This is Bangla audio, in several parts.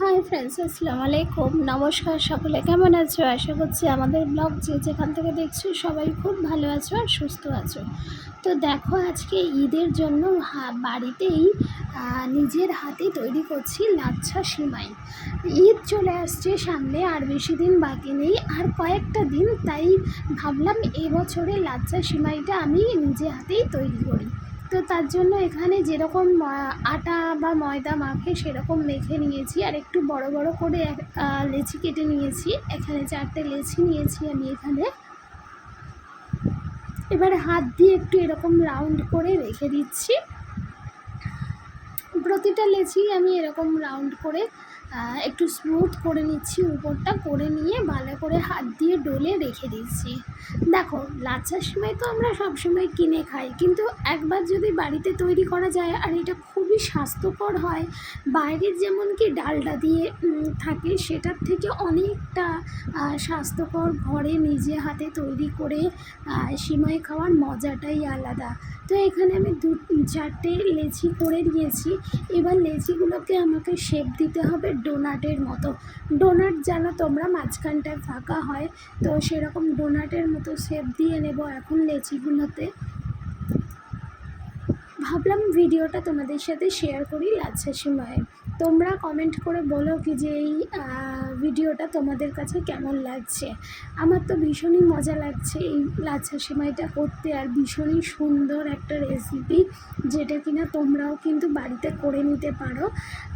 হাই ফ্রেন্ডস আসসালামু আলাইকুম নমস্কার সকলে। কেমন আছো? আশা করছি আমাদের ব্লগ যে যেখান থেকে দেখছ, সবাই খুব ভালো আছো আর সুস্থ আছো। তো দেখো, আজকে ঈদের জন্য বাড়িতেই নিজের হাতে তৈরি করছি লাচ্ছা সিমাই। ঈদ চলে আসছে সামনে, আর বেশি দিন বাকি নেই। আর কয়েকটা দিন, তাই ভাবলাম এবছরে লাচ্ছা সিমাইটা আমি নিজে হাতেই তৈরি করি। তো তার জন্য এখানে যেরকম আটা বা ময়দা মাখে সেরকম মেখে নিয়েছি। আর একটু বড় বড় করে লেচি কেটে নিয়েছি। এখানে চারটে লেচি নিয়েছি আমি এখানে। এবার হাত দিয়ে একটু এরকম রাউন্ড করে রেখে দিচ্ছি। প্রতিটা লেচি আমি এরকম রাউন্ড করে একটু স্মুথ করে নিচ্ছি, উপরটা করে নিয়ে ভালো করে হাত দিয়ে ডলে রেখে দিচ্ছি। দেখো, লাচ্ছার সময় তো আমরা সবসময় কিনে খাই, কিন্তু একবার যদি বাড়িতে তৈরি করা যায়, আর এটা খুবই স্বাস্থ্যকর হয়। বাইরের যেমন কি ডালটা দিয়ে থাকে, সেটার থেকে অনেকটা স্বাস্থ্যকর ঘরে নিজে হাতে তৈরি করে সিমাই খাওয়ার মজাটাই আলাদা। তো এখানে আমি দু, চারটে লেচি করে নিয়েছি। এবার লেচিগুলোকে আমাকে শেপ দিতে হবে ডোনাটের মতো। ডোনাট যেন তোমরা মাঝখানটায় ফাঁকা হয়, তো সেরকম ডোনাটের মতো শেপ দিয়ে নেব এখন লেচিগুলোতে। ভাবলাম ভিডিওটা তোমাদের সাথে শেয়ার করি লাচ্ছা সিমাই তোমরা কমেন্ট করে বলো কি যে এই ভিডিওটা তোমাদের কাছে কেমন লাগছে? আমার তো ভীষণই মজা লাগছে এই লাচ্ছা সিমাইটা করতে আর ভীষণই সুন্দর একটা রেসিপি যেটা কিনা তোমরাও কিন্তু বাড়িতে করে নিতে পারো।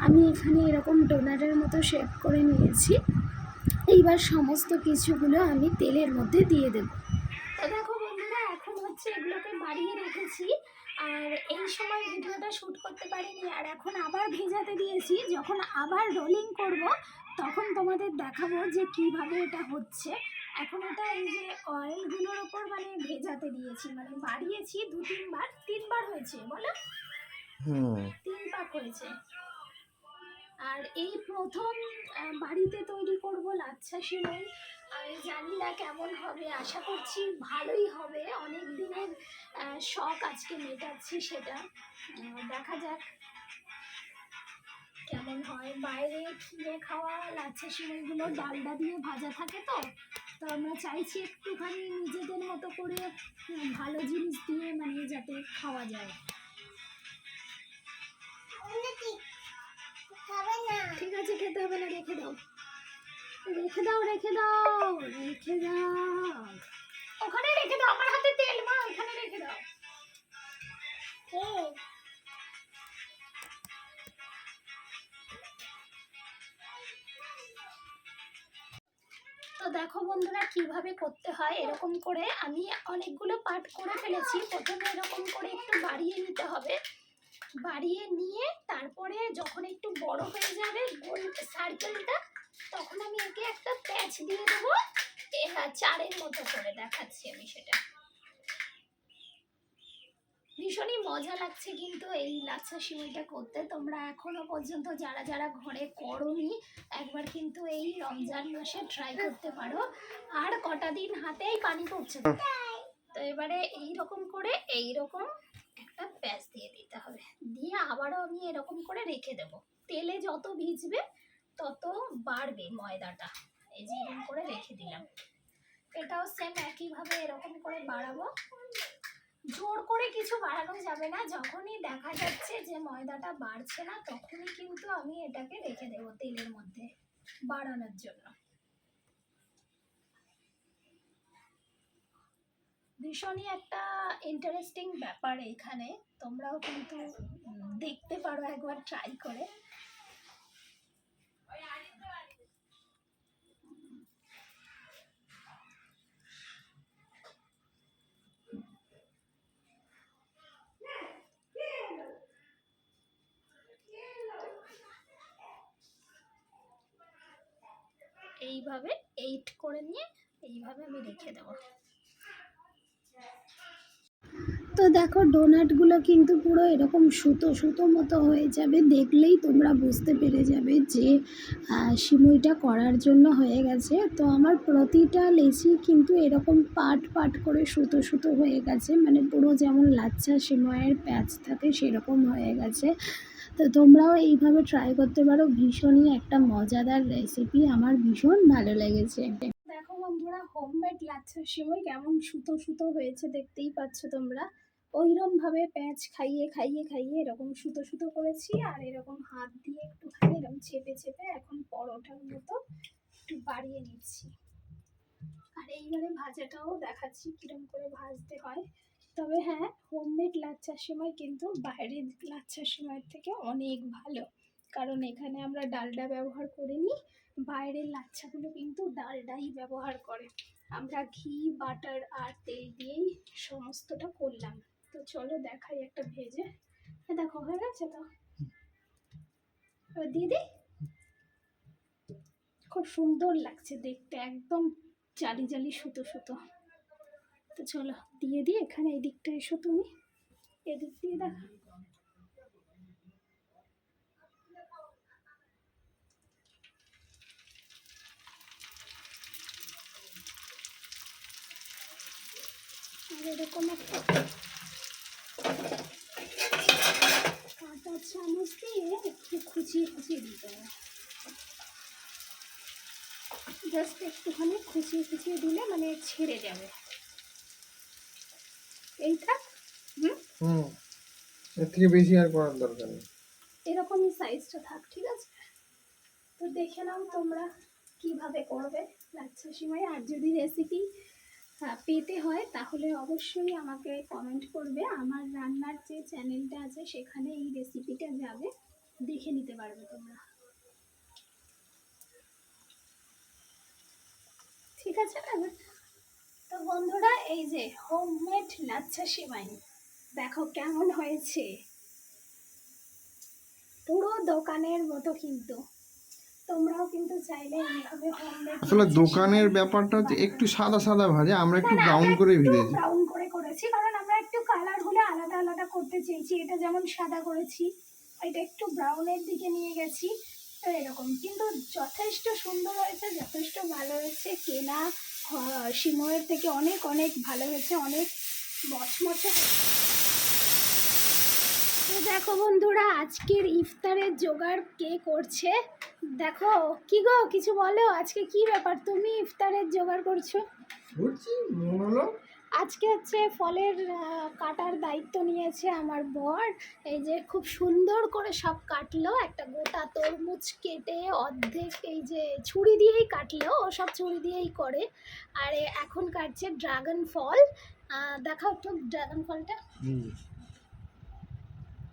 আমি এখানে এরকম ডোনারের মতো শেপ করে নিয়েছি। এইবার সমস্ত কিছুগুলো আমি তেলের মধ্যে দিয়ে দেবো। তো দেখো বন্ধুরা, এখন হচ্ছে এগুলোকে বাড়িয়ে রেখেছি। আর এই সময় ভিডিওটা শ্যুট করতে পারিনি আর এখন আবার ভেজাতে দিয়েছি। যখন আবার রোলিং করব তখন তোমাদের দেখাবো যে কীভাবে এটা হচ্ছে। এখন এটা এই যে অয়েলগুলোর ওপর মানে ভেজাতে দিয়েছি মানে বাড়িয়েছি দু তিনবার তিনবার হয়েছে বলো? তিন পাক হয়েছে। আর এই প্রথম বাড়িতে তৈরি করব লাচ্ছা সিমাই আমি জানি না কেমন হবে আশা করছি ভালোই হবে। অনেক দিনের শখ আজকে মেটাচ্ছি সেটা। দেখা যাক কেমন হয়। বাইরে কিনে খাওয়া লাচ্ছা সিমাইগুলো ডালডা দিয়ে ভাজা থাকে তো? তো আমরা চাইছি একটুখানি নিজেদের মতো করে ভালো জিনিস দিয়ে মানে যাতে খাওয়া যায়। ঠিক আছে খেতে হবে না রেখে দাও। রেখে দাও রেখে দাও রেখে দাও। ওখানে রেখে দাও, আমার হাতে তেল, মা, ওখানে রেখে দাও। তো দেখো বন্ধুরা, কীভাবে করতে হয় এরকম করে আমি অনেকগুলো পার্ট করে ফেলেছি। প্রথমে এরকম করে একটু বাড়িয়ে নিতে হবে। বাড়িয়ে নিয়ে তারপরে যখন একটু বড় হয়ে যাবে, গোল সার্কেলটা তখন আমি একে একটা প্যাচ দিয়ে দেবো। এ হ্যাঁ চারের মতো করে দেখাচ্ছি আমি সেটা। ভীষণই মজা লাগছে কিন্তু এই লাচ্ছা সিমাইটা করতে। তোমরা এখনও পর্যন্ত যারা যারা ঘরে করনি একবার কিন্তু এই রমজান মাসে ট্রাই করতে পারো। আর কটা দিন হাতেই পানি পড়ছে। তো এবারে এই রকম করে এই রকম একটা প্যাচ দিয়ে দিতে হবে। দিয়ে আবারও আমি এরকম করে রেখে দেব। তেলে যত ভিজবে তত বাড়বে ময়দাটা। এই যে এরকম করে রেখে দিলাম। এটাও সেম একইভাবে এরকম করে বাড়াবো। জোর করে কিছু বাড়ানো যাবে না। যখনই দেখা যাচ্ছে যে ময়দাটা বাড়ছে না, তখনই কিন্তু আমি এটাকে রেখে দেব তেলের মধ্যে বাড়ানোর জন্য। ভীষণই একটা ইন্টারেস্টিং ব্যাপার এখানে। তোমরাও কিন্তু দেখতে পারো একবার ট্রাই করে। এইভাবে এইট করে নিয়ে এইভাবে আমি রেখে দেবো। তো দেখো ডোনাটগুলো কিন্তু পুরো এরকম সুতো সুতো মতো হয়ে যাবে। দেখলেই তোমরা বুঝতে পেরে যাবে যে সিমুইটা করার জন্য হয়ে গেছে। তো আমার প্রতিটা লেচি কিন্তু এরকম পাট পাট করে সুতো সুতো হয়ে গেছে। মানে পুরো যেমন লাচ্ছা সিময়ের প্যাচ থাকে, সেরকম হয়ে গেছে। তো তোমরাও এইভাবে ট্রাই করতে পারো। ভীষণই একটা মজাদার রেসিপি আমার ভীষণ ভালো লেগেছে। দেখো বন্ধুরা হোমমেড লাচ্ছা সিমই কেমন সুতো সুতো হয়েছে, দেখতেই পাচ্ছ তোমরা। ওইরকম ভাবে প্যাঁচ খাইয়ে খাইয়ে খাইয়ে এরকম সুতো সুতো করেছি আর এরকম হাত দিয়ে একটুখানি এরকম চেপে চেপে এখন পরোটার মতো একটু বাড়িয়ে নিচ্ছি। আর এইবারে ভাজাটাও দেখাচ্ছি কিরম করে ভাজতে হয়। তবে হ্যাঁ হোমমেড লাচ্ছার সময় কিন্তু বাইরের লাচ্ছার সময়ের থেকে অনেক ভালো। কারণ এখানে আমরা ডালডা ব্যবহার করিনি, বাইরের লাচ্ছাগুলো কিন্তু ডালডাই ব্যবহার করে। আমরা ঘি, বাটার আর তেল দিয়েই সমস্তটা করলাম। তো চলো দেখাই একটা ভেজে। দেখো, হয়ে গেছে তো? দিয়ে দিই খুব সুন্দর লাগছে দেখতে, একদম জালি জালি সুতো সুতো। তো চলো, দিয়ে দিই এখানে, এই দিকটা এসো তুমি। এদিক দিয়ে দেখা। এরকম একটা চামচ দিয়ে একটু খুচিয়ে খুচিয়ে দিতে হবে জাস্ট একটুখানি খুচিয়ে খুচিয়ে দিলে মানে ছেড়ে যাবে। এই থাক হুম? হুম এর থেকে বেশি আর করার দরকার নেই। এরকমই সাইজটা থাক ঠিক আছে? তো দেখে নাও তোমরা কীভাবে করবে। লাচ্ছা সিমাই আর যদি রেসিপি পেতে হয়, তাহলে অবশ্যই আমাকে কমেন্ট করবে। আমার রান্নার যে চ্যানেলটা আছে, সেখানে এই রেসিপিটা যাবে। দেখে নিতে পারবে তোমরা। ঠিক আছে না? তো বন্ধুরা, এই যে হোমমেড লাচ্ছা সিমাই, দেখো কেমন হয়েছে। পুরো দোকানের মতো কিন্তু। তোমরাও কিন্তু চাইলে এইভাবে আসলে দোকানের ব্যাপারটা হচ্ছে একটু সাদা সাদা ভাজে আমরা একটু ব্রাউন করে ভেজেছি। ব্রাউন করে করেছি কারণ আমরা একটু কালার হলে আলাদা আলাদা করতে চেয়েছি। এটা যেমন সাদা করেছি এটা একটু ব্রাউনের দিকে নিয়ে গেছি তো এরকম। কিন্তু যথেষ্ট সুন্দর হয়েছে যথেষ্ট ভালো হয়েছে। কেনা সিময়ের থেকে অনেক অনেক ভালো হয়েছে অনেক মচমচে তো দেখো বন্ধুরা আজকের ইফতারের জোগাড় কে করছে? দেখো কি গো কিছু বলো? আজকে কি ব্যাপার? তুমি ইফতারের জোগাড় করছ? আজকে হচ্ছে ফলের কাটার দায়িত্ব নিয়েছে আমার বর। এই যে খুব সুন্দর করে সব কাটলো একটা গোটা তরমুজ কেটে অর্ধেক এই যে ছুরি দিয়েই কাটলো ও সব ছুরি দিয়েই করে। আর এখন কাটছে ড্রাগন ফল। দেখাও তো ড্রাগন ফলটা।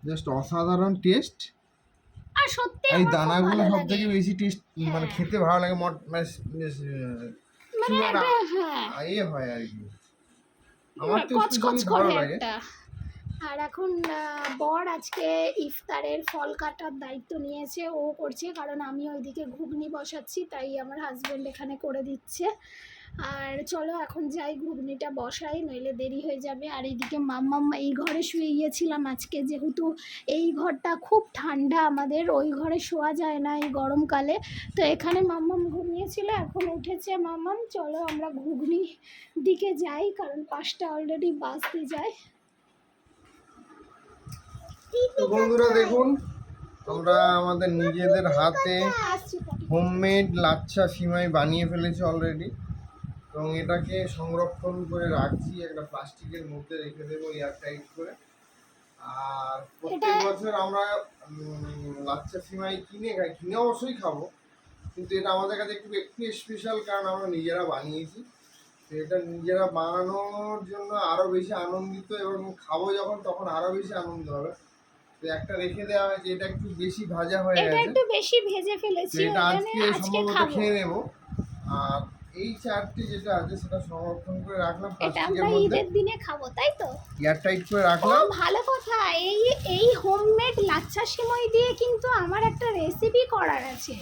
জাস্ট অসাধারণ টেস্ট। আর সত্যি এই দানাগুলো সব থেকে বেশি টেস্ট মানে হ্যাঁ। খেতে ভালো লাগে মট মানে মানে একটা হ্যাঁ। এ হয় আর কি। আমার তো ভালো করে লাগে। একটা। আর এখন বর আজকে ইফতারের ফল কাটার দায়িত্ব নিয়েছে ও করছে কারণ আমি ওইদিকে ঘুগনি বসাচ্ছি তাই আমার হাজব্যান্ড এখানে করে দিচ্ছে। আর চলো এখন যাই ঘুগনিটা বসাই নইলে দেরি হয়ে যাবে। আর এইদিকে মাম্মাম এই ঘরে শুয়ে গিয়েছিলাম আজকে যেহেতু এই ঘরটা খুব ঠান্ডা আমাদের ওই ঘরে শোয়া যায় না এই গরমকালে। তো এখানে মাম্মাম ঘুমিয়েছিল এখন উঠেছে মাম্মাম। চলো আমরা ঘুগনি দিকে যাই কারণ পাঁচটা অলরেডি বাজতে যায়। বন্ধুরা দেখুন আমরা আমাদের নিজেদের হাতে। হোমমেড লাচ্ছা সিমাই বানিয়ে ফেলেছি অলরেডি এবং এটাকে সংরক্ষণ করে রাখছি একটা প্লাস্টিকের মধ্যে রেখে দেবো এয়ার টাইট করে। আর প্রত্যেক বছর আমরা লাচ্ছা সিমাই কিনে খাই কিনে অবশ্যই খাব। কিন্তু এটা আমাদের কাছে একটু একটু স্পেশাল কারণ আমরা নিজেরা বানিয়েছি। তো এটা নিজেরা বানানোর জন্য আরও বেশি আনন্দিত এবং খাব যখন তখন আরও বেশি আনন্দ হবে। তো একটা রেখে দেওয়া হয়েছে এটা একটু বেশি ভাজা হয়ে এটা গেছে। একটু বেশি ভেজে ফেলেছি এটা আজকে সম্ভবত খেয়ে নেব। আর এই চারটি যেটা আছে সেটা সংরক্ষণ করে রাখলাম এটা আমরা ঈদের দিনে খাব তাই তো? এয়ার টাইট করে রাখলাম। ভালো কথা। এই এই হোমমেড লাচ্ছা সিমই দিয়ে কিন্তু আমার একটা রেসিপি করার আছে।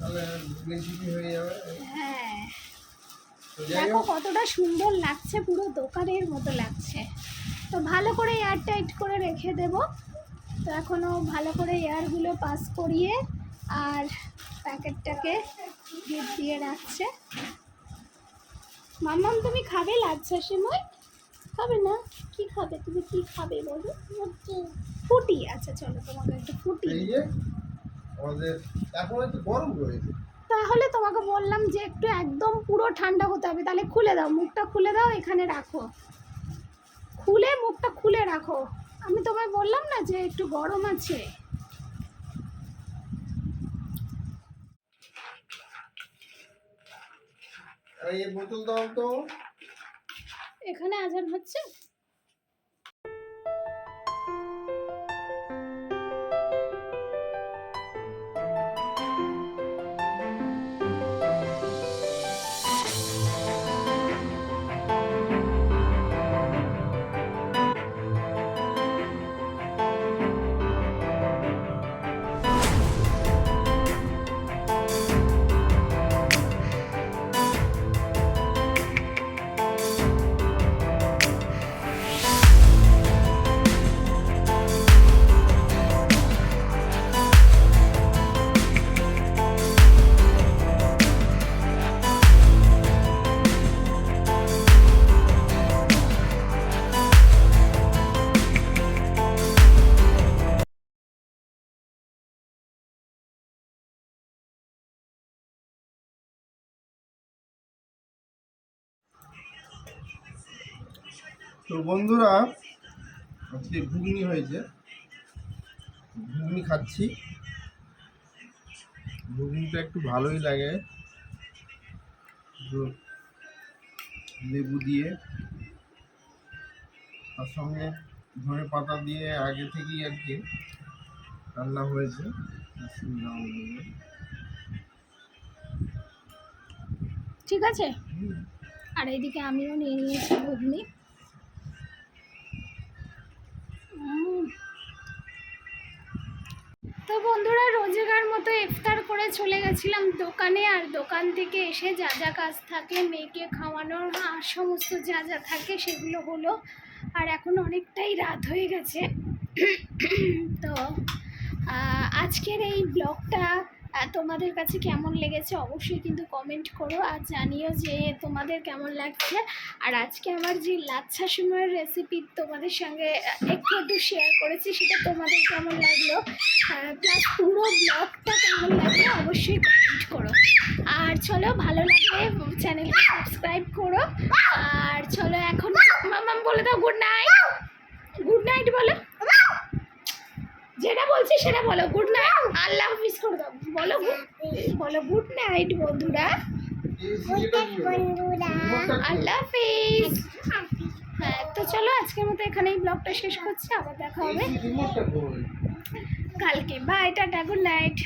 তাহলে রেসিপি হয়ে যাবে। হ্যাঁ। দেখো কতটা সুন্দর লাগছে পুরো দোকানের মতো লাগছে। তো ভালো করে এয়ার টাইট করে রেখে দেব। তো এখনও ভালো করে এয়ারগুলো পাস করিয়ে আর প্যাকেটটাকে দিয়ে রাখছে। মাম্মাম তুমি খাবে লাচ্ছা সেময় খাবে না? কি খাবে? তুমি কি খাবে বলো? ফুটি। আচ্ছা চলো তোমাকে একটা ফুটি এই যে আমাদের এখন একটু গরম রয়েছে। তাহলে তোমাকে বললাম যে একটু একদম পুরো ঠান্ডা হতে হবে। তাহলে খুলে দাও মুখটা খুলে দাও এখানে রাখো। খুলে মুখটা খুলে রাখো। আমি তোমায় বললাম না যে একটু গরম আছে? এই বোতল দাও তো। এখানে আজান হচ্ছে? তো বন্ধুরা, আজকে ঘুগনি হয়েছে। ঘুগনি খাচ্ছি। ঘুগনিটা একটু ভালোই লাগে। লেবু দিয়ে। তার সঙ্গে ধনে পাতা দিয়ে আগে থেকেই আর কি রান্না হয়েছে। ঠিক আছে? আর এইদিকে আমিও নিয়ে নিয়েছি ঘুগনি। তো বন্ধুরা, রোজগার মতো ইফতার করে চলে গেছিলাম দোকানে, আর দোকান থেকে এসে যা যা কাজ থাকে, মেয়েকে খাওয়ানোর আর সমস্ত যা যা থাকে সেগুলো হলো। আর এখন অনেকটাই রাত হয়ে গেছে। তো আজকের এই ব্লগটা তোমাদের কাছে কেমন লেগেছে অবশ্যই কিন্তু কমেন্ট করো আর জানিও যে তোমাদের কেমন লাগছে। আর আজকে আমার যে লাচ্ছা সিমের রেসিপি তোমাদের সঙ্গে একটু একটু শেয়ার করেছি, সেটা তোমাদের কেমন লাগল? প্লাস পুরো ব্লগটা কেমন লাগল অবশ্যই কমেন্ট করো। আর চলো, ভালো লাগলে চ্যানেলকে সাবস্ক্রাইব করো। আর চলো এখন মামাম বলে দাও গুড নাইট গুড নাইট বলো। যেটা বলছি সেটা বলো। গুড নাইট আল্লাহ হাফিজ করে দাও বলো বলো গুড নাইট বন্ধুরা এই? আল্লাহ হাফিজ হ্যাঁ তো চলো আজকের মতো এখানেই ব্লগটা শেষ করছি আবার দেখা হবে এই? কালকে বাই টাটা গুড নাইট